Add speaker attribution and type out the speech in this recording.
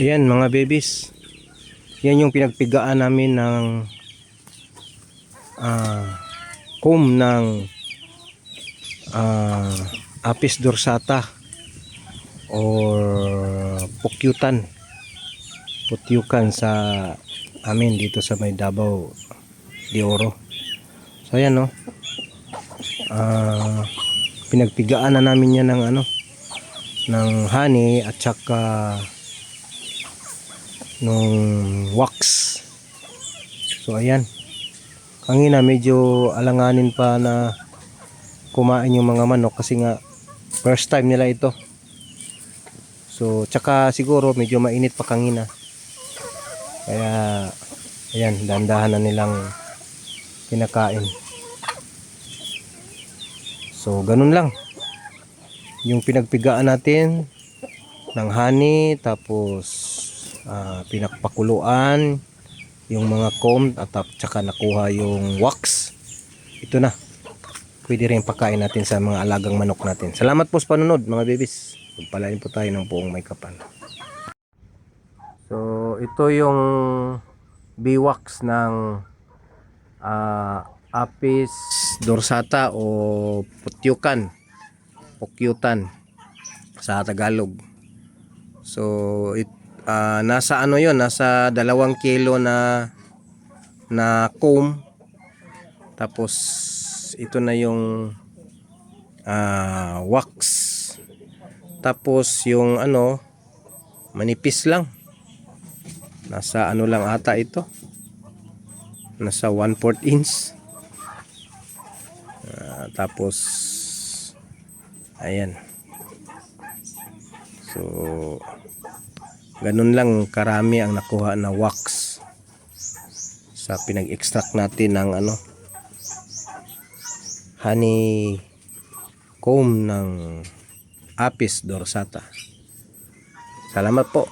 Speaker 1: Yan mga babies. Yan yung pinagpigaan namin ng ah comb ng ah, Apis dorsata or pukyutan. Putyukan sa amin dito sa may Davao de Oro. So ayan no. Ah pinagpigaan na namin yan ng ano ng honey at saka nung wax. So ayan. Kanina medyo alanganin pa na kumain yung mga manok kasi nga first time nila ito. So tsaka siguro medyo mainit pa kanina. Kaya ayan, dandahan na nilang kinakain. So ganun lang. Yung pinagpigaan natin ng honey tapos ah, pinakpakuluan yung mga comb at tsaka nakuha yung wax. Ito na. Pwede rin pakain natin sa mga alagang manok natin. Salamat po sa panunod mga babies. Pagpalain po tayo ng buong may kapal. So ito yung biwax ng ah, apis dorsata o putyukan pukyutan sa Tagalog So it ah, nasa ano 'yon, nasa dalawang kilo na na comb. Tapos ito na yung ah, wax. Tapos yung ano manipis lang. Nasa ano lang ata ito. Nasa 1/4 inch. Ah, tapos ayan. So, ganun lang karami ang nakuha na wax sa pinag-extract natin ng ano honey comb ng Apis dorsata. Salamat po.